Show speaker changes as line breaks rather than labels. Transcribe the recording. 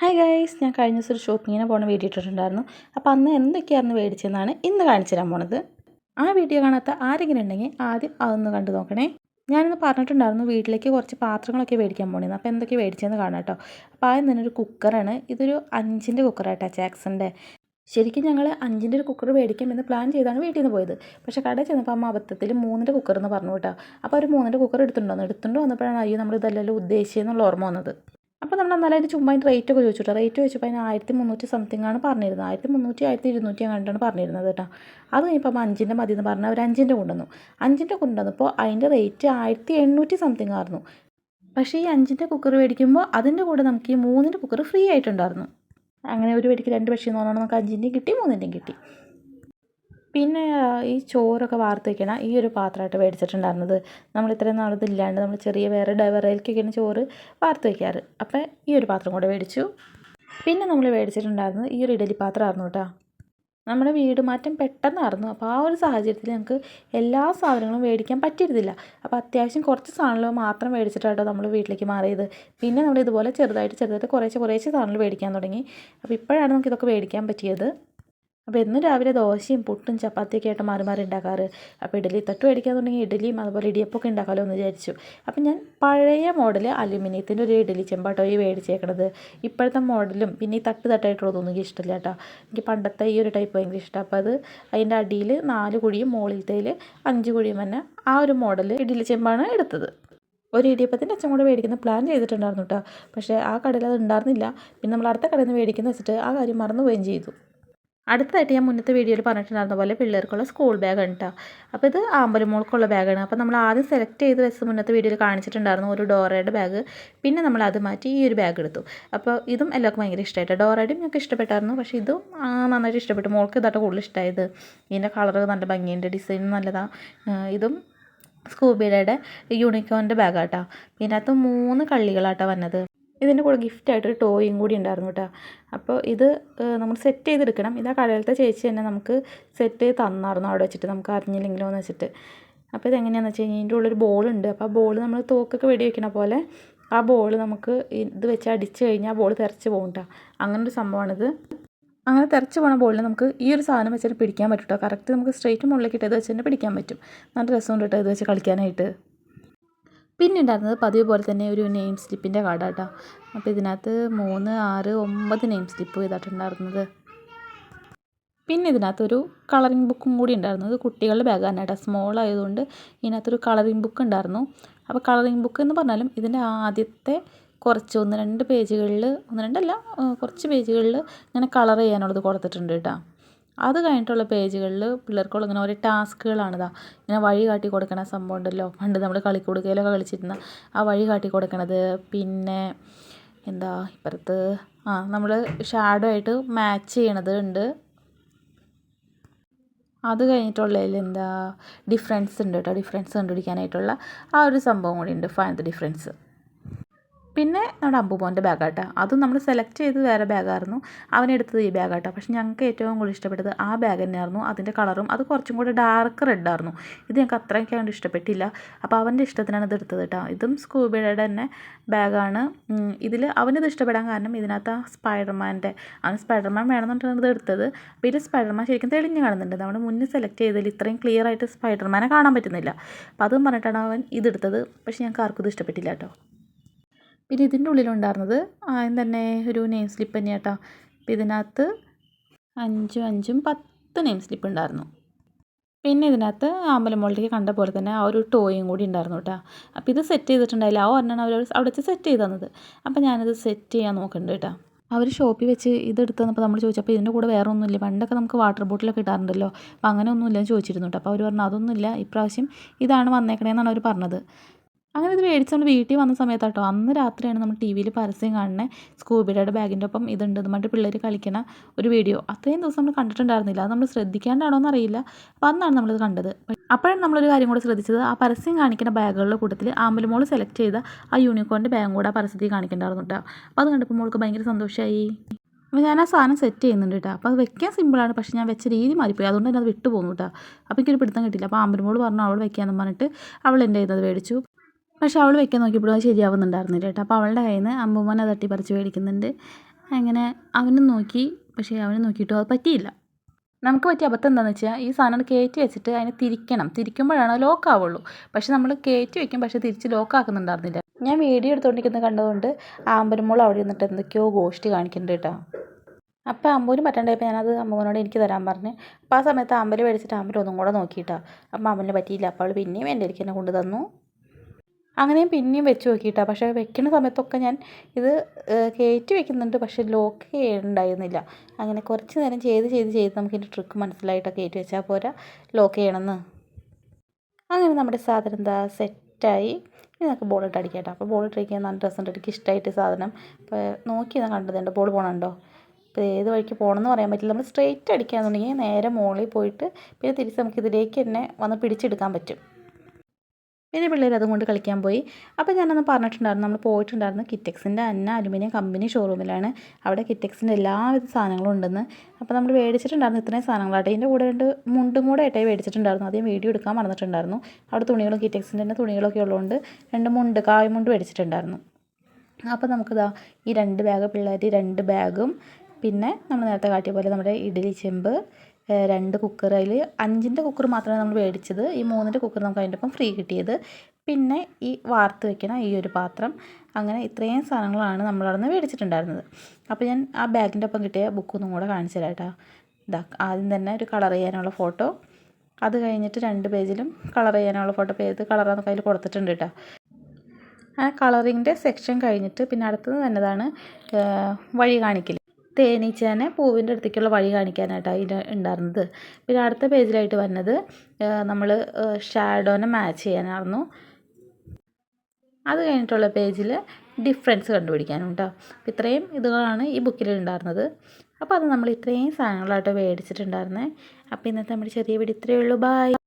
Hi guys ഞാൻ കഴിഞ്ഞ ദിവസം ഒരു ഷോപ്പിങ്ങിന് പോണ വീഡിയോ ഇട്ടിട്ടുണ്ടായിരുന്നു. അപ്പോൾ അന്ന് എന്തൊക്കെയായിരുന്നു മേടിച്ചതെന്നാണ് ഇന്ന് കാണിച്ചു തരാൻ പോണത്. ആ വീഡിയോ കാണാത്ത ആരെങ്കിലും ഉണ്ടെങ്കിൽ ആദ്യം അതൊന്ന് കണ്ടു നോക്കണേ. ഞാനിന്ന് പറഞ്ഞിട്ടുണ്ടായിരുന്നു വീട്ടിലേക്ക് കുറച്ച് പാത്രങ്ങളൊക്കെ മേടിക്കാൻ പോണേന്ന്. അപ്പോൾ എന്തൊക്കെ മേടിച്ചതെന്ന് കാണാം കേട്ടോ. അപ്പോൾ ആദ്യം തന്നെ ഒരു കുക്കറാണ് ഇതൊരു അഞ്ചിന്റെ കുക്കറായിട്ടാ ജാക്സന്റെ. ശരിക്കും ഞങ്ങൾ അഞ്ചിന്റെ ഒരു കുക്കർ മേടിക്കാമെന്ന് പ്ലാൻ ചെയ്താണ് വീട്ടിൽ നിന്ന് പോയത്. പക്ഷേ കടയിൽ ചെന്നപ്പോൾ അമ്മ അബദ്ധത്തിൽ മൂന്നിന്റെ കുക്കർ എന്ന് പറഞ്ഞു കേട്ടോ. അപ്പോൾ ഒരു മൂന്നിന്റെ കുക്കർ എടുത്തിട്ടുണ്ടോ എടുത്തുകൊണ്ട് വന്നപ്പോഴാണ് അയ്യോ നമ്മൾ ഇതല്ലല്ലോ ഉദ്ദേശിച്ചതെന്നുള്ള ഓർമ്മ വന്നത്. നമ്മൾ എന്നാലും അതിന്റെ ചുമ്മാ അതിന്റെ റേറ്റ് ഒക്കെ ചോദിച്ചു കേട്ടോ റേറ്റ് ചോദിച്ചപ്പോൾ അതിന് ആയിരത്തി മുന്നൂറ്റി സംതിങ് ആണ് പറഞ്ഞിരുന്നത്. ആയിരത്തി മുന്നൂറ്റി ആയിരത്തി ഇരുന്നൂറ്റി അങ്ങാണ്ടാണ് പറഞ്ഞിരുന്നത് കേട്ടോ അത് കഴിഞ്ഞപ്പോൾ അഞ്ചിന്റെ മതി എന്ന് പറഞ്ഞാൽ ഒരു അഞ്ചിന്റെ കൊണ്ടുവന്നു. അഞ്ചിന്റെ കൊണ്ടുവന്നപ്പോൾ അതിന്റെ റേറ്റ് ആയിരത്തി എണ്ണൂറ്റി സംതിങ് ആയിരുന്നു. പക്ഷേ ഈ അഞ്ചിന്റെ കുക്കർ മേടിക്കുമ്പോൾ അതിന്റെ കൂടെ നമുക്ക് ഈ മൂന്നിന്റെ കുക്കർ ഫ്രീ ആയിട്ടുണ്ടായിരുന്നു. അങ്ങനെ ഒരു വെടിക്ക് രണ്ട് പക്ഷി എന്ന് പറഞ്ഞാൽ നമുക്ക് അഞ്ചിന്റെയും കിട്ടി മൂന്നിന്റെയും കിട്ടി. പിന്നെ ഈ ചോറൊക്കെ വാർത്ത് വയ്ക്കണ ഈ ഒരു പാത്രമായിട്ട് മേടിച്ചിട്ടുണ്ടായിരുന്നത്. നമ്മൾ ഇത്രയും നാളത് ഇല്ലാണ്ട് നമ്മൾ ചെറിയ വേറെ ഡവറയിലേക്കൊക്കെയാണ് ചോറ് വാർത്ത് വയ്ക്കാറ് അപ്പം ഈ ഒരു പാത്രം കൂടെ മേടിച്ചു. പിന്നെ നമ്മൾ മേടിച്ചിട്ടുണ്ടായിരുന്നത് ഈ ഒരു ഇഡലി പാത്രമായിരുന്നു കേട്ടോ. നമ്മുടെ വീട് മാറ്റം പെട്ടെന്നായിരുന്നു. അപ്പോൾ ആ ഒരു സാഹചര്യത്തിൽ ഞങ്ങൾക്ക് എല്ലാ സാധനങ്ങളും മേടിക്കാൻ പറ്റിയിരുന്നില്ല. അപ്പോൾ അത്യാവശ്യം കുറച്ച് സാധനങ്ങൾ മാത്രം മേടിച്ചിട്ടാട്ടോ നമ്മൾ വീട്ടിലേക്ക് മാറിയത്. പിന്നെ നമ്മൾ ഇതുപോലെ ചെറുതായിട്ട് ചെറുതായിട്ട് കുറേശ്ശെ കുറേശ്ശെ സാധനങ്ങൾ മേടിക്കാൻ തുടങ്ങി. അപ്പോൾ ഇപ്പോഴാണ് നമുക്ക് ഇതൊക്കെ മേടിക്കാൻ പറ്റിയത്. അപ്പോൾ എന്നും രാവിലെ ദോശയും പുട്ടും ചപ്പാത്തിയൊക്കെ ആയിട്ട് മാറി മാറി ഉണ്ടാക്കാറ്. അപ്പോൾ ഇഡലി തട്ട് മേടിക്കാന്നുണ്ടെങ്കിൽ ഇഡലിയും അതുപോലെ ഇടിയപ്പമൊക്കെ ഉണ്ടാക്കാമല്ലോ എന്ന് വിചാരിച്ചു. അപ്പോൾ ഞാൻ പഴയ മോഡൽ അലുമിനിയത്തിന്റെ ഒരു ഇഡലി ചെമ്പാട്ടോ ഈ മേടിച്ചേക്കണത്. ഇപ്പോഴത്തെ മോഡലും പിന്നെ ഈ തട്ട് തട്ടായിട്ടുള്ളതൊന്നും എനിക്ക് ഇഷ്ടമില്ല കേട്ടോ. എനിക്ക് പണ്ടത്തെ ഈ ഒരു ടൈപ്പ് ഭയങ്കര ഇഷ്ടമാണ് അപ്പോൾ അത് അതിന്റെ അടിയിൽ നാല് കുഴിയും മുകളിലത്തേൽ അഞ്ച് കുഴിയും തന്നെ ആ ഒരു മോഡൽ ഇഡലി ചെമ്പാണ് എടുത്തത്. ഒരു ഇടിയപ്പത്തിന്റെ അച്ഛൻ കൂടെ മേടിക്കുന്ന പ്ലാൻ ചെയ്തിട്ടുണ്ടായിരുന്നു കേട്ടോ. പക്ഷേ ആ കടയിൽ അത് ഉണ്ടായിരുന്നില്ല. പിന്നെ നമ്മൾ അടുത്ത കടയിൽ നിന്ന് മേടിക്കുന്ന വെച്ചിട്ട് ആ കാര്യം മറന്നു പോവുകയും ചെയ്തു. അടുത്തതായിട്ട് ഞാൻ മുന്നത്തെ വീഡിയോയിൽ പറഞ്ഞിട്ടുണ്ടായിരുന്ന പോലെ പിള്ളേർക്കുള്ള സ്കൂൾ ബാഗാണ് കേട്ടോ അപ്പോൾ ഇത് ആമ്പലമോൾക്കുള്ള ബാഗാണ് അപ്പോൾ നമ്മൾ ആദ്യം സെലക്ട് ചെയ്ത് വെച്ച് മുന്നത്തെ വീഡിയോയിൽ കാണിച്ചിട്ടുണ്ടായിരുന്നു ഒരു ഡോറയുടെ ബാഗ് പിന്നെ നമ്മൾ അത് മാറ്റി ഈ ഒരു ബാഗ് എടുത്തു. അപ്പോൾ ഇതും എല്ലാവർക്കും ഭയങ്കര ഇഷ്ടമായിട്ട്. ഡോറയുടെയും ഞങ്ങൾക്ക് ഇഷ്ടപ്പെട്ടായിരുന്നു. പക്ഷേ ഇതും നന്നായിട്ട് ഇഷ്ടപ്പെട്ടു. മോൾക്ക് ഇതായിട്ട് കൂടുതൽ ഇഷ്ടമായത് ഇതിന്റെ കളർ നല്ല ഭംഗിയുണ്ട്. ഡിസൈൻ നല്ലതാണ് ഇതും സ്കൂബിയുടെ യൂണിക്കോണിന്റെ ബാഗാട്ടോ ഇതിനകത്ത് മൂന്ന് കള്ളികളാട്ടോ വന്നത്. ഇതിന്റെ കൂടെ ഗിഫ്റ്റായിട്ട് ഒരു ടോയും കൂടി ഉണ്ടായിരുന്നു കേട്ടോ അപ്പോൾ ഇത് നമ്മൾ സെറ്റ് ചെയ്തെടുക്കണം. ഇത് കടയിലത്തെ ചേച്ചി തന്നെ നമുക്ക് സെറ്റ് തന്നായിരുന്നു അവിടെ വെച്ചിട്ട്. നമുക്ക് അറിഞ്ഞില്ലെങ്കിലോ എന്ന് വെച്ചിട്ട്. അപ്പോൾ ഇതെങ്ങനെയാണെന്ന് വെച്ച് കഴിഞ്ഞാൽ ഇതിന്റെ ഉള്ളൊരു ബോളുണ്ട് അപ്പോൾ ആ ബോൾ നമ്മൾ തോക്കൊക്കെ വെടി വെക്കണ പോലെ ആ ബോൾ നമുക്ക് ഇത് വെച്ച് അടിച്ച് കഴിഞ്ഞാൽ ആ ബോൾ തിരച്ച് പോകും കേട്ടോ അങ്ങനൊരു സംഭവമാണിത്. അങ്ങനെ തിരച്ച് പോണ ബോളിൽ നമുക്ക് ഈ ഒരു സാധനം വെച്ചിട്ട് പിടിക്കാൻ പറ്റും കേട്ടോ കറക്റ്റ് നമുക്ക് സ്ട്രൈറ്റ് മുകളിലേക്ക് ഇട്ട് ഇത് വെച്ച് തന്നെ പിടിക്കാൻ പറ്റും. നല്ല രസമുണ്ട് കേട്ടോ ഇത് വെച്ച് കളിക്കാനായിട്ട്. പിന്നെ ഉണ്ടായിരുന്നത് പതിവ് പോലെ തന്നെ ഒരു നെയിം സ്ലിപ്പിന്റെ കാർഡ് കേട്ടോ അപ്പോൾ ഇതിനകത്ത് മൂന്ന് ആറ് ഒമ്പത് നെയിം സ്ലിപ്പ് ചെയ്തിട്ടുണ്ടായിരുന്നത് പിന്നെ ഇതിനകത്ത് ഒരു കളറിംഗ് ബുക്കും കൂടി ഉണ്ടായിരുന്നു. കുട്ടികളുടെ ബാഗാണ് കേട്ടോ. സ്മോൾ ആയതുകൊണ്ട് ഇതിനകത്തൊരു കളറിംഗ് ബുക്ക് ഉണ്ടായിരുന്നു. അപ്പോൾ കളറിംഗ് ബുക്ക് എന്ന് പറഞ്ഞാലും ഇതിന്റെ ആദ്യത്തെ കുറച്ച് ഒന്ന് രണ്ട് പേജുകളിൽ ഒന്ന് രണ്ടല്ല കുറച്ച് പേജുകളിൽ ഇങ്ങനെ കളർ ചെയ്യാനുള്ളത് കൊടുത്തിട്ടുണ്ട് കേട്ടോ. അത് കഴിഞ്ഞിട്ടുള്ള പേജുകളിൽ പിള്ളേർക്കുള്ള ഇങ്ങനെ ഓരോ ടാസ്കുകളാണിതാ. ഇങ്ങനെ വഴി കാട്ടി കൊടുക്കണ സംഭവം ഉണ്ടല്ലോ. പണ്ട് നമ്മൾ കളിക്കുടുക്കയിലൊക്കെ കളിച്ചിരുന്ന ആ വഴി കാട്ടി കൊടുക്കണത്. പിന്നെ എന്താ ഇപ്പുറത്ത്? ആ നമ്മൾ ഷാഡോ ആയിട്ട് മാച്ച് ചെയ്യണത് ഉണ്ട്. അത് കഴിഞ്ഞിട്ടുള്ളതിൽ എന്താ? ഡിഫറൻസ് ഉണ്ട് കേട്ടോ ഡിഫറൻസ് കണ്ടുപിടിക്കാനായിട്ടുള്ള ആ ഒരു സംഭവം കൂടി ഉണ്ട്. ഫൈൻ ദ ഡിഫറൻസ് പിന്നെ നമ്മുടെ അമ്പുമോന്റെ ബാഗാട്ടോ. അതും നമ്മൾ സെലക്ട് ചെയ്ത് വേറെ ബാഗായിരുന്നു. അവനെടുത്തത് ഈ ബാഗാട്ടോ. പക്ഷെ ഞങ്ങൾക്ക് ഏറ്റവും കൂടുതൽ ഇഷ്ടപ്പെട്ടത് ആ ബാഗ് തന്നെയായിരുന്നു. അതിന്റെ കളറും അത് കുറച്ചും കൂടി ഡാർക്ക് റെഡ് ആയിരുന്നു. ഇത് ഞങ്ങൾക്ക് അത്രയ്ക്ക് അങ്ങോട്ട് ഇഷ്ടപ്പെട്ടില്ല. അപ്പോൾ അവന്റെ ഇഷ്ടത്തിനാണ് ഇത് എടുത്തത് കേട്ടോ. ഇതും സ്കൂബിയുടെ തന്നെ ബാഗാണ് ഇതിൽ അവനത് ഇഷ്ടപ്പെടാൻ കാരണം ഇതിനകത്ത് ആ സ്പൈഡർമാന്റെ അവൻ സ്പൈഡർമാൻ വേണമെന്നുണ്ടെങ്കിൽ ഇത് എടുത്തത്. അപ്പോൾ ഇതിൽ സ്പൈഡർമാൻ ശരിക്കും തെളിഞ്ഞ് കാണുന്നുണ്ട്. നമ്മൾ മുന്നേ സെലക്ട് ചെയ്തതിൽ ഇത്രയും ക്ലിയർ ആയിട്ട് സ്പൈഡർമാനെ കാണാൻ പറ്റുന്നില്ല. അപ്പോൾ അതും പറഞ്ഞിട്ടാണ് അവൻ ഇതെടുത്തത് പക്ഷേ ഞങ്ങൾക്ക് ആർക്കും ഇത് ഇഷ്ടപ്പെട്ടില്ല കേട്ടോ. പിന്നെ ഇതിന്റെ ഉള്ളിലുണ്ടായിരുന്നത് ആദ്യം തന്നെ ഒരു നെയിം സ്ലിപ്പ് തന്നെ കേട്ടോ അപ്പോൾ ഇതിനകത്ത് അഞ്ചും അഞ്ചും പത്ത് നെയിം സ്ലിപ്പ് ഉണ്ടായിരുന്നു. പിന്നെ ഇതിനകത്ത് ആമ്പലമോളിലേക്ക് കണ്ട പോലെ തന്നെ ആ ഒരു ടോയും കൂടി ഉണ്ടായിരുന്നു കേട്ടോ അപ്പോൾ ഇത് സെറ്റ് ചെയ്തിട്ടുണ്ടായില്ല. ആ ഒരെണ്ണം അവർ അവിടെ വെച്ച് സെറ്റ് ചെയ്ത് തന്നത്. അപ്പോൾ ഞാനത് സെറ്റ് ചെയ്യാൻ നോക്കുന്നുണ്ട് കേട്ടോ അവർ ഷോപ്പിൽ വെച്ച് ഇതെടുത്ത് തന്നപ്പോൾ നമ്മൾ ചോദിച്ചപ്പോൾ ഇതിന്റെ കൂടെ വേറെ ഒന്നുമില്ല. പണ്ടൊക്കെ നമുക്ക് വാട്ടർ ബോട്ടിലൊക്കെ ഇടാറുണ്ടല്ലോ. അപ്പോൾ അങ്ങനെ ഒന്നുമില്ലെന്ന് ചോദിച്ചിരുന്നു കേട്ടോ അപ്പോൾ അവർ പറഞ്ഞു അതൊന്നുമില്ല. ഇപ്രാവശ്യം ഇതാണ് വന്നേക്കണേന്നാണ് അവർ പറഞ്ഞത്. അങ്ങനെ ഇത് മേടിച്ച് നമ്മൾ വീട്ടിൽ വന്ന സമയത്താട്ടോ. അന്ന് രാത്രിയാണ് നമ്മൾ ടി വിയിൽ പരസ്യം കാണുന്നത് സ്കൂബിയുടെ ബാഗിന്റെ ഒപ്പം ഇതുണ്ട്. ഇതുമായിട്ട് പിള്ളേർ കളിക്കണ ഒരു വീഡിയോ. അത്രയും ദിവസം നമ്മൾ കണ്ടിട്ടുണ്ടായിരുന്നില്ല. അത് നമ്മൾ ശ്രദ്ധിക്കാണ്ടാണോ എന്നറിയില്ല. അപ്പോൾ അന്നാണ് നമ്മളിത് കണ്ടത്. അപ്പോഴാണ് നമ്മളൊരു കാര്യം കൂടെ ശ്രദ്ധിച്ചത്. ആ പരസ്യം കാണിക്കുന്ന ബാഗുകളുടെ കൂട്ടത്തിൽ ആമ്പലുമോൾ സെലക്ട് ചെയ്ത ആ യൂണിക്കോണിന്റെ ബാഗും കൂടെ ആ പരസ്യത്തിൽ കാണിക്കണ്ടായിരുന്നു കേട്ടോ. അപ്പോൾ അത് കണ്ടപ്പോൾ മോൾക്ക് ഭയങ്കര സന്തോഷമായി അപ്പോൾ ഞാൻ ആ സാധനം സെറ്റ് ചെയ്യുന്നുണ്ട് കേട്ടോ. അപ്പോൾ അത് വെക്കാൻ സിമ്പിളാണ് പക്ഷേ ഞാൻ വെച്ച രീതി മാറിപ്പോയി. അതുകൊണ്ട് തന്നെ അത് വിട്ടു പോകുന്നു കേട്ടോ. അപ്പോൾ എനിക്കൊരു പിടുത്തം കിട്ടില്ല അപ്പോൾ ആമ്പലുമോൾ പറഞ്ഞു അവൾ വെക്കാമെന്ന് പറഞ്ഞിട്ട് അവൾ എന്റെ ചെയ്തത് മേടിച്ചു. പക്ഷെ അവൾ വെക്കാൻ നോക്കിയപ്പോഴും അത് ശരിയാവുന്നുണ്ടായിരുന്നില്ല കേട്ടോ. അപ്പോൾ അവളുടെ കയ്യിൽ നിന്ന് തട്ടി പറിച്ച് മേടിക്കുന്നുണ്ട്. അങ്ങനെ അവനും നോക്കി പക്ഷേ അവന് നോക്കിയിട്ടും അത് പറ്റിയില്ല. നമുക്ക് പറ്റിയ അബദ്ധം എന്താണെന്ന് വെച്ചാൽ ഈ സാധനം കയറ്റി വെച്ചിട്ട് അതിനെ തിരിക്കണം. തിരിക്കുമ്പോഴാണ് ലോക്ക് ആവുള്ളൂ. പക്ഷെ നമ്മൾ കയറ്റി വെക്കും പക്ഷേ തിരിച്ച് ലോക്ക് ആക്കുന്നുണ്ടായിരുന്നില്ല. ഞാൻ വീഡിയോ എടുത്തുകൊണ്ടിരിക്കുന്നത് കണ്ടതുകൊണ്ട് ആമ്പരുമോൾ അവിടെ നിന്നിട്ട് എന്തൊക്കെയോ ഗോഷ്ടി കാണിക്കുന്നുണ്ട് കേട്ടോ. അപ്പോൾ അമ്പൂന് പറ്റണ്ടായപ്പോൾ ഞാനത് അമ്മൂനോട് എനിക്ക് തരാൻ പറഞ്ഞു. അപ്പോൾ ആ സമയത്ത് അമ്പൽ മേടിച്ചിട്ട് അമ്പൽ ഒന്നും കൂടെ നോക്കിയിട്ടാണ് അപ്പോൾ അമ്മലിന് പറ്റിയില്ല. അപ്പോൾ അവൾ പിന്നെയും എന്റെ എനിക്ക് തന്നെ കൊണ്ടു തന്നു അങ്ങനെയും പിന്നെയും വെച്ച് നോക്കിയിട്ടാണ് പക്ഷേ വെക്കുന്ന സമയത്തൊക്കെ ഞാൻ ഇത് കയറ്റി വെക്കുന്നുണ്ട്. പക്ഷേ ലോക്ക് ചെയ്യണ്ടായിരുന്നില്ല. അങ്ങനെ കുറച്ച് നേരം ചെയ്ത് ചെയ്ത് ചെയ്ത് നമുക്ക് ഇതിന്റെ ട്രിക്ക് മനസ്സിലായിട്ടൊക്കെ കയറ്റി വെച്ചാൽ പോരാ. ലോക്ക് ചെയ്യണമെന്ന്. അങ്ങനെ നമ്മുടെ സാധനം എന്താ സെറ്റായി. ഇനി നമുക്ക് ബോൾ ഇട്ട് അടിക്കാം അപ്പോൾ ബോളിട്ട് അടിക്കാൻ നല്ല രസമുണ്ട്. എനിക്ക് ഇഷ്ടമായിട്ട് സാധനം. അപ്പോൾ നോക്കി ഞാൻ കണ്ടതുണ്ട്. ബോൾ പോകണുണ്ടോ ഇപ്പോൾ ഏത് വഴിക്ക് പോകണമെന്ന് പറയാൻ പറ്റില്ല. നമ്മൾ സ്ട്രെയിറ്റ് അടിക്കുകയാണെന്നുണ്ടെങ്കിൽ നേരെ മുകളിൽ പോയിട്ട് പിന്നെ തിരിച്ച് നമുക്ക് ഇതിലേക്ക് തന്നെ വന്ന് പിടിച്ചെടുക്കാൻ പറ്റും. പിന്നെ പിള്ളേർ അതുകൊണ്ട് കളിക്കാൻ പോയി. അപ്പോൾ ഞാനൊന്ന് പറഞ്ഞിട്ടുണ്ടായിരുന്നു നമ്മൾ പോയിട്ടുണ്ടായിരുന്നു കിറ്റക്സിന്റെ അന്ന അലുമിനിയം കമ്പനി ഷോറൂമിലാണ്. അവിടെ കിറ്റക്സിന്റെ എല്ലാവിധ സാധനങ്ങളും ഉണ്ടെന്ന്. അപ്പോൾ നമ്മൾ മേടിച്ചിട്ടുണ്ടായിരുന്നു ഇത്രയും സാധനങ്ങളാട്ടെ ഇതിന്റെ കൂടെ രണ്ട് മുണ്ടും കൂടെ ആയിട്ടായി മേടിച്ചിട്ടുണ്ടായിരുന്നു. ആദ്യം വീഡിയോ എടുക്കാൻ മറന്നിട്ടുണ്ടായിരുന്നു. അവിടെ തുണികളും കിറ്റക്സിന്റെ തന്നെ തുണികളൊക്കെ ഉള്ളതുകൊണ്ട് രണ്ട് മുണ്ട് കായ്മുണ്ട് മേടിച്ചിട്ടുണ്ടായിരുന്നു. അപ്പോൾ നമുക്കിതാ ഈ രണ്ട് ബാഗ് പിള്ളേർ രണ്ട് ബാഗും പിന്നെ നമ്മൾ നേരത്തെ കാട്ടിയ പോലെ നമ്മുടെ ഇഡ്ഡലി ചെമ്പ് രണ്ട് കുക്കർ അതിൽ അഞ്ചിന്റെ കുക്കർ മാത്രമേ നമ്മൾ മേടിച്ചത് ഈ മൂന്നിന്റെ കുക്കർ നമുക്ക് അതിന്റെ ഒപ്പം ഫ്രീ കിട്ടിയത്. പിന്നെ ഈ വാർത്ത് വെക്കണ ഈ ഒരു പാത്രം. അങ്ങനെ ഇത്രയും സാധനങ്ങളാണ് നമ്മൾ അവിടെ നിന്ന് മേടിച്ചിട്ടുണ്ടായിരുന്നത് അപ്പോൾ ഞാൻ ആ ബാഗിന്റെ ഒപ്പം കിട്ടിയ ബുക്കൊന്നും കൂടെ കാണിച്ചു ഇതാ ആദ്യം തന്നെ ഒരു കളർ ചെയ്യാനുള്ള ഫോട്ടോ അത് കഴിഞ്ഞിട്ട് രണ്ട് പേജിലും കളർ ചെയ്യാനുള്ള ഫോട്ടോ ഇപ്പോൾ ഏത് കളറാണെന്നൊക്കെ അതിൽ കൊടുത്തിട്ടുണ്ട് കേട്ടോ. ആ കളറിന്റെ സെക്ഷൻ കഴിഞ്ഞിട്ട് പിന്നെ അടുത്തത് തന്നതാണ് വഴി കാണിക്കൽ തേനീച്ചേനെ പൂവിന്റെ അടുത്തേക്കുള്ള വഴി കാണിക്കാനായിട്ടാണ് ഇതിൽ ഉണ്ടായിരുന്നത്. പിന്നെ അടുത്ത പേജിലായിട്ട് വന്നത് നമ്മൾ ഷാഡോനെ മാച്ച് ചെയ്യാനായിരുന്നു. അത് കഴിഞ്ഞിട്ടുള്ള പേജിൽ ഡിഫറൻസ് കണ്ടുപിടിക്കാനും കേട്ടോ അപ്പോൾ ഇത്രയും ഇതുകളാണ് ഈ ബുക്കിൽ ഉണ്ടായിരുന്നത്. അപ്പോൾ അത് നമ്മൾ ഇത്രയും സാധനങ്ങളായിട്ട് മേടിച്ചിട്ടുണ്ടായിരുന്നത് അപ്പോൾ ഇന്നത്തെ നമ്മുടെ ചെറിയ വീട് ഇത്രയേ ഉള്ളൂ. ബായ്